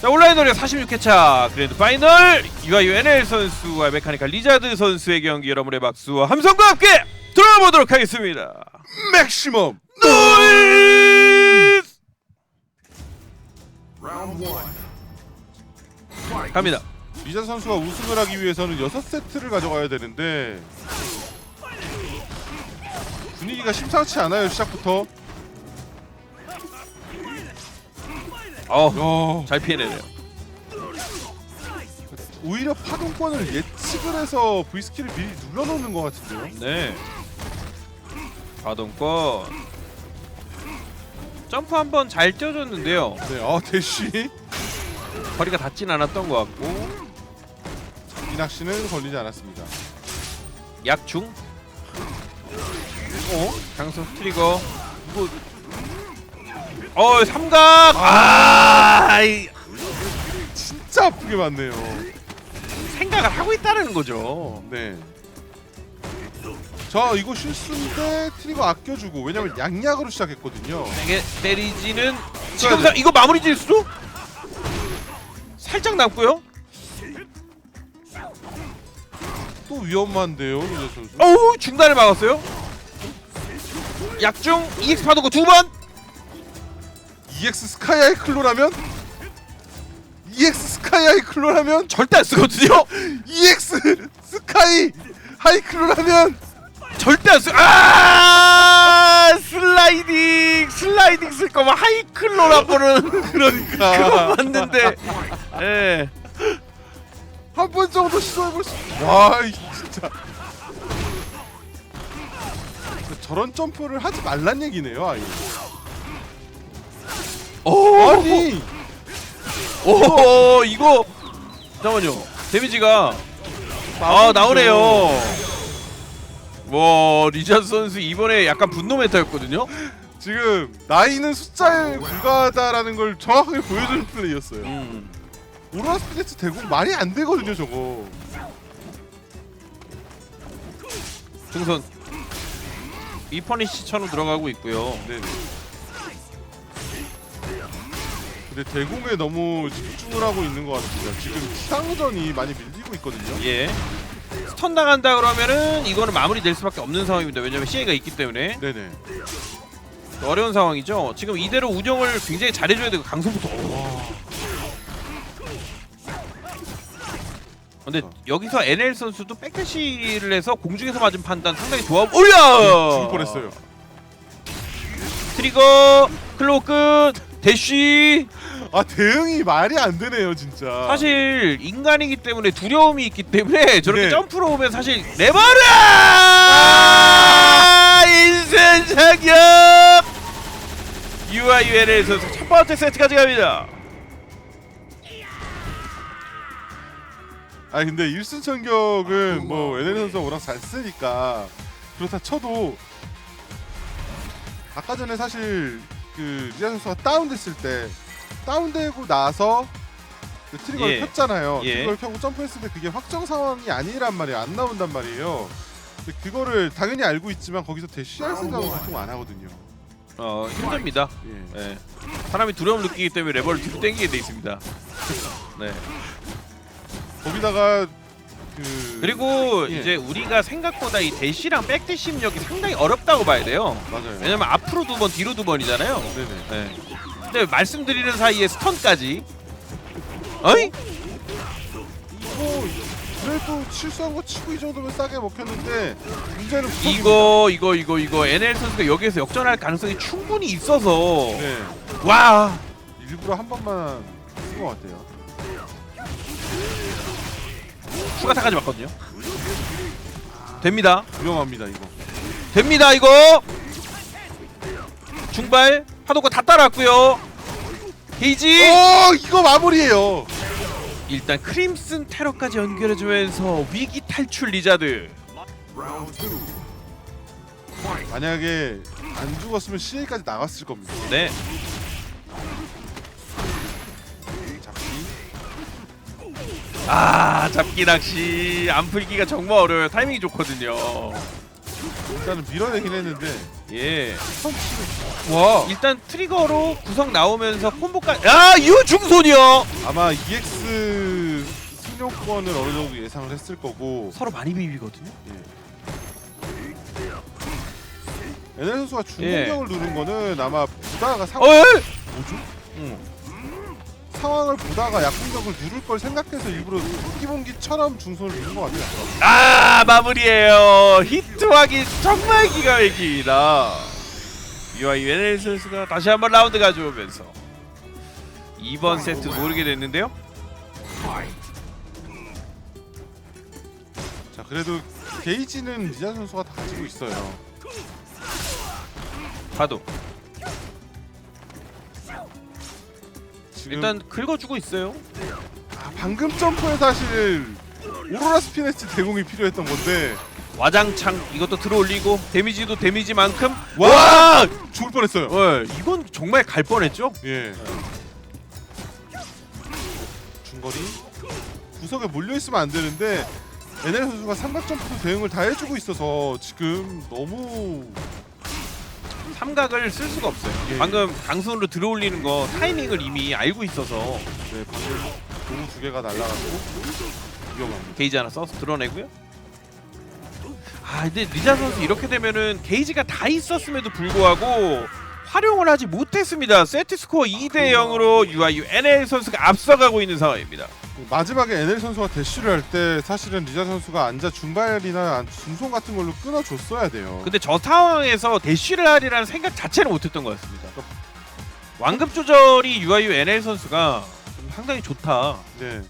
자 온라인 노래 46회차 그랜드 파이널. 유아유 NL 선수와 메카니컬 리자드 선수의 경기 여러분의 박수와 함성과 함께 들어보도록 하겠습니다. 맥시멈 노이즈 갑니다. 리자 선수가 우승을 하기 위해서는 6세트를 가져가야 되는데 분위기가 심상치 않아요 시작부터 어, 야, 잘 피해내네요. 오히려 파동권을 예측을 해서 V스킬을 미리 눌러놓는 것 같은데요 네. 가동권 점프 한번 잘 띄워줬는데요. 네, 아 대쉬 거리가 닿진 않았던 것 같고 이낙씨는 걸리지 않았습니다 약중 어? 강성 트리거 이거 어 삼각 아 이- 진짜 아프게 맞네요 생각을 하고 있다는 거죠. 네. 자 이거 실수인데 트리거 아껴주고 왜냐면 양약으로 시작했거든요 세게 때리지는 지금 사, 이거 마무리 질 수도 살짝 남고요. 또 위험한데요 리자 선수 어우 중단을 막았어요. 약중 EX 파도고 두 번. EX 스카이아이 클로라면 EX 스카이아이 클로라면 절대 안 쓰거든요. EX 스카이 하이 클로라면 절대 안 쓰. 아 슬라이딩 슬라이딩 쓸 거면 하이클로라 보는 그러니까 그거 맞는데. 예. 한 번 정도 시도해볼 수. 와 이 진짜 저런 점프를 하지 말란 얘기네요 아예. 오! 아니! 오 이거! 잠깐만요. 데미지가 아 나오네요. 와 리잔 선수 이번에 약간 분노 메타였거든요? 지금 나이는 숫자에 불과하다라는 걸 정확하게 보여주는 플레이였어요. 음. 오로라 스피릿 대공 말이 안 되거든요 저거. 중선. 이 퍼니시처럼 들어가고 있고요. 네네. 근데 대공에 너무 집중을 하고 있는 것 같습니다. 지금 상전이 많이 밀리고 있거든요. 예 스턴 당한다 그러면은 이거는 마무리 될 수밖에 없는 상황입니다 왜냐면 CA가 있기 때문에 네네. 어려운 상황이죠 지금 이대로 운영을 굉장히 잘해줘야 되고 강성부터 와. 근데 여기서 NL 선수도 백대시를 해서 공중에서 맞은 판단 상당히 좋아 올려 죽을 뻔했어요. 트리거 클로우 끝 대쉬 아 대응이 말이 안 되네요 진짜. 사실 인간이기 때문에 두려움이 있기 때문에 저렇게 네. 점프로 오면 사실 레버라 인생 사격 UIUNL 선수 첫 번째 세트까지 갑니다 아 근데 1승 천격은 뭐 NL 선수가 워낙 잘 쓰니까 그렇다 쳐도 아까 전에 사실 그 리아 선수가 다운됐을 때 다운되고 나서 그 트리거를 예. 폈잖아요. 예. 트리거를 켜고 점프했을 때 그게 확정 상황이 아니란 말이에요. 안 나온단 말이에요. 근데 그거를 당연히 알고 있지만 거기서 대쉬할 생각은 보통 안 하거든요. 어 힘듭니다 예. 예. 사람이 두려움 느끼기 때문에 레버를 뒤로 당기게 돼 있습니다 네 거기다가 그 그리고 예. 이제 우리가 생각보다 이 대시랑 백대시 입력이 상당히 어렵다고 봐야 돼요 맞아요. 왜냐면 앞으로 두 번 뒤로 두 번이잖아요 네네. 네. 근데 말씀드리는 사이에 스턴까지 어이? 이거 그래도 실수한 거 치고 이 정도면 싸게 먹혔는데 문제는. 이거 이거 이거 이거 NL 선수가 여기에서 역전할 가능성이 충분히 있어서 네 와 일부러 한 번만 쓴 것 같아요. 추가타까지 맞거든요. 됩니다. 위험합니다 이거. 됩니다 이거! 중발 파도가 다 따라왔고요. 헤이지! 오 이거 마무리예요. 일단 크림슨 테러까지 연결해주면서 위기 탈출 리자드. 만약에 안 죽었으면 CA까지 나갔을 겁니다. 네 아 잡기 낚시 안 풀기가 정말 어려워요 타이밍이 좋거든요 일단은 밀어내긴 했는데 예. 와 일단 트리거로 구성 나오면서 콤보까지 야 이거 중손이요 아마 EX 승용권을 어느 정도 예상을 했을 거고 서로 많이 비비거든요 NL 선수가 예. 중공격을 누른 거는 아마 보다가 상, 어 예. 뭐죠? 응. 상황을 보다가 약공격을 누를 걸 생각해서 일부러 끼봉기처럼 중손을 누른 것 같아요. 아 마무리예요 히트하기 정말 기가 막힙니다 유아이 NL 선수가 다시 한번 라운드 가져오면서 이번 세트 모르게 됐는데요 자 그래도 게이지는 리자 선수가 다 가지고 있어요. 가도 지금 일단 긁어주고 있어요 아, 방금 점프에 사실 오로라 스피네치 대공이 필요했던 건데 와장창 이것도 들어올리고 데미지도 데미지만큼 와! 와! 죽을 뻔했어요. 어, 이건 정말 갈 뻔했죠 예. 중거리 구석에 몰려 있으면 안 되는데 NL 선수가 삼각 점프도 대응을 다 해주고 있어서 지금 너무 삼각을 쓸 수가 없어요 예. 방금 강선으로 들어올리는 거 타이밍을 이미 알고 있어서 네 방금 공 두 개가 날라가고 위험합니다. 게이지 하나 써서 드러내고요. 아 근데 리자 선수 이렇게 되면은 게이지가 다 있었음에도 불구하고 활용을 하지 못했습니다. 세트 스코어 2대 0으로 UIU NL 선수가 앞서가고 있는 상황입니다. 마지막에 NL 선수가 대쉬를 할 때 사실은 리자 선수가 앉아 중발이나 중손 같은 걸로 끊어줬어야 돼요. 근데 저 상황에서 대쉬를 하리라는 생각 자체를 못했던 것 같습니다. 완급 조절이 UIU NL 선수가 좀 상당히 좋다. 네.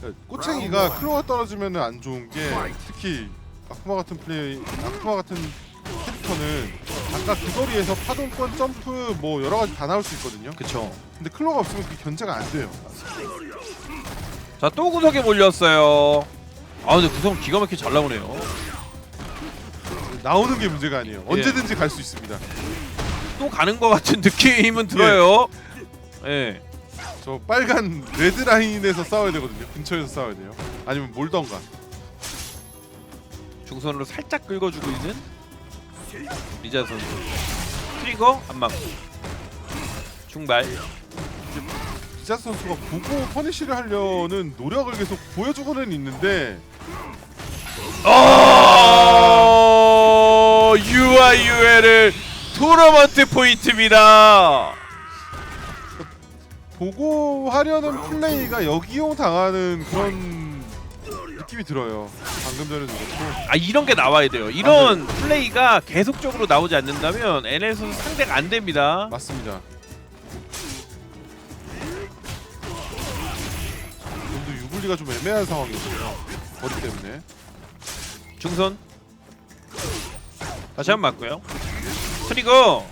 그러니까 꼬챙이가 클로가 떨어지면 안 좋은 게 특히 아쿠마 같은 플레이, 아쿠마 같은 캐릭터는 아까 그 거리에서 파동권 점프 뭐 여러 가지 다 나올 수 있거든요. 그쵸. 근데 클로가 없으면 그 견제가 안 돼요. 자 또 구석에 몰렸어요. 아 근데 구석 기가 막히게 잘 나오네요. 나오는 게 문제가 아니에요. 언제든지 갈 수 있습니다. 또 가는 것 같은 느낌은 들어요. 예. 저 빨간 레드 라인에서 싸워야 되거든요. 근처에서 싸워야 돼요. 아니면 몰던가. 중선으로 살짝 긁어주고 있는 리자 선수. 트리거 안 맞고. 중발. 기자 선수가 보고 퍼니시를 하려는 노력을 계속 보여주고는 있는데 어 UIUL을 토너먼트 포인트입니다. 보고 하려는 플레이가 역이용 당하는 그런 느낌이 들어요. 방금 전에도 그렇고 아 이런 게 나와야 돼요. 이런 플레이가 계속적으로 나오지 않는다면 NL 선수 상대가 안 됩니다. 맞습니다. 유불리가 좀 애매한 상황이었어요. 거리 때문에. 중선. 다시 한 번 맞고요. 트리거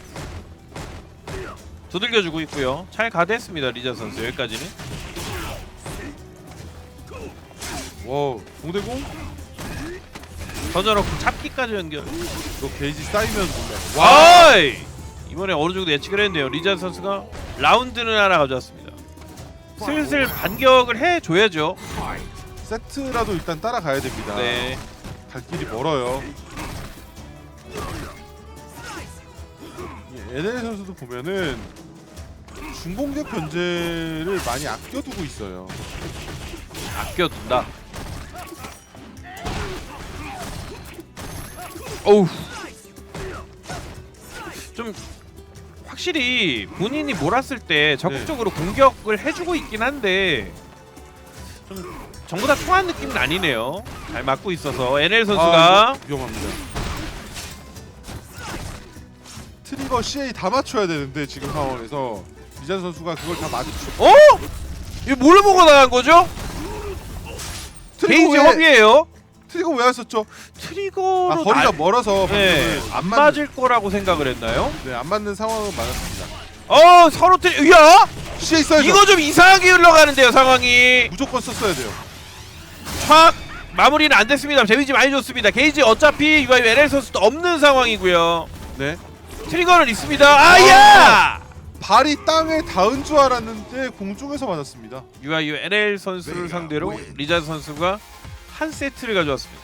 두들겨주고 있고요. 잘 가드했습니다 리자 선수 여기까지는. 와우 공대공 던져놓고 잡기까지 연결. 너 게이지 쌓이면 뭔가. 와! 이번에 어느 정도 예측을 했는데요. 리자 선수가 라운드는 하나 가져왔습니다. 슬슬 반격을 해줘야죠. 세트라도 일단 따라가야 됩니다. 네. 갈 길이 멀어요. 예, NL 선수도 보면은 중공격 견제를 많이 아껴두고 있어요. 아껴둔다. 어우. 좀 확실히 본인이 몰았을 때 적극적으로 공격을 해주고 있긴 한데 좀 전부 다 통한 느낌은 아니네요. 잘 맞고 있어서 NL 선수가 아, 이거 위험합니다. 트리거 CA 다 맞춰야 되는데 지금 상황에서 리잔 선수가 그걸 다 맞추고 어? 이거 뭘 보고 나간 거죠? 트리거 게이지 왜 허비예요. 트리거 왜 안 썼죠? 트리거로 아 거리가 나- 멀어서 네, 방금은 안 안 맞는 맞을 거라고 생각을 했나요? 네, 안 맞는 상황은 맞았습니다. 어 서로 트리 야 써야죠. 이거 좀 이상하게 흘러가는데요 상황이 무조건 썼어야 돼요. 촥 마무리는 안 됐습니다 데미지 많이 줬습니다 게이지 어차피 UIU NL 선수도 없는 상황이고요 네. 트리거는 있습니다 아야 발이 땅에 닿은 줄 알았는데 공중에서 맞았습니다. UIU NL 선수를 상대로 리자 선수가 한 세트를 가져왔습니다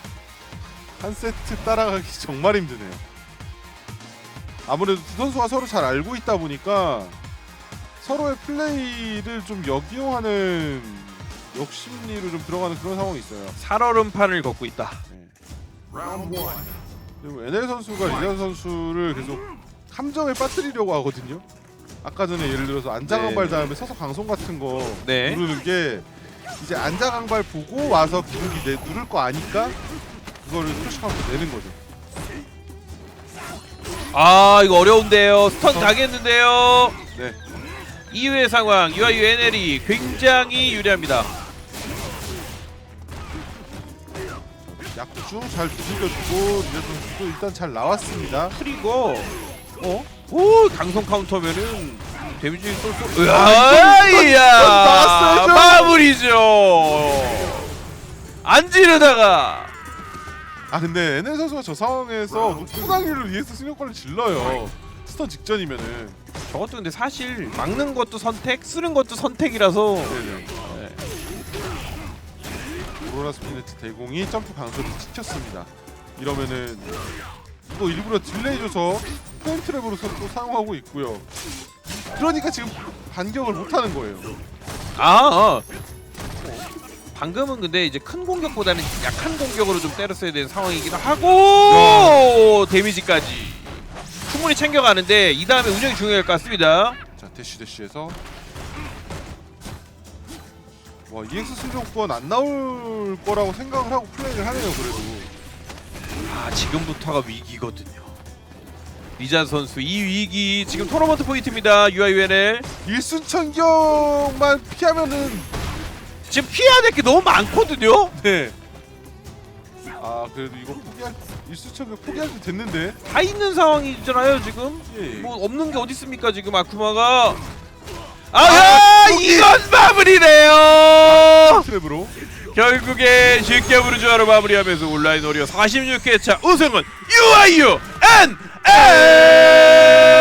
한 세트 따라가기 정말 힘드네요. 아무래도 두 선수가 서로 잘 알고 있다 보니까 서로의 플레이를 좀 역이용하는 욕심리로 좀 들어가는 그런 상황이 있어요. 살얼음판을 걷고 있다. 네. 그리고 NL 선수가 리전 선수를 계속 함정에 빠뜨리려고 하거든요. 아까 전에 예를 들어서 안장강발 네. 다음에 서서 강송 같은 거 네. 누르는 게 이제 안장강발 보고 와서 기둥이 내 누를 거 아니까 그거를 표시하면서 내는 거죠. 아 이거 어려운데요. 스턴 당했는데요. 네. 이후의 상황 UIU NL이 굉장히 유리합니다. 약주 잘 두들겨주고 리전 선수도 일단 잘 나왔습니다. 트리거 어? 오 강성 카운터면은 데미지 쏠쏠 아, 으아 이거 이야 나왔어야죠. 마무리죠 안 지르다가 아 근데 NL 선수가 저 상황에서 높은 강의를 위해서 승격권을 질러요. 스턴 직전이면은. 저것도 근데 사실 막는 것도 선택 쓰는 것도 선택이라서 네네. 네. 오로라 스피네트 대공이 점프 강소를 지켰습니다. 이러면은 또 일부러 딜레이 줘서 프레임 트랩으로서 또 사용하고 있고요. 그러니까 지금 반격을 못 하는 거예요. 아 어. 방금은 근데 이제 큰 공격보다는 약한 공격으로 좀 때렸어야 되는 상황이기도 하고 데미지까지 충분히 챙겨가는데 이 다음에 운영이 중요할 것 같습니다 자 대쉬 대쉬에서 와 EX 승용권 안 나올 거라고 생각을 하고 플레이를 하네요. 그래도 아 지금부터가 위기거든요. 리자 선수 이 위기 지금 토너먼트 포인트입니다. UIUNL 일순천경만 피하면은 지금 피해야 될 게 너무 많거든요. 네. 아 그래도 이거 포기할 일순천경 포기하면 됐는데. 다 있는 상황이잖아요 지금. 예. 뭐 없는 게 어디 있습니까 지금 아쿠마가. 아야 포기! 이건 마무리네요. 트랩으로. 결국에 쉽게 부르주아로 마무리하면서 온라인 오리오 46회차 우승은 UIU Hey!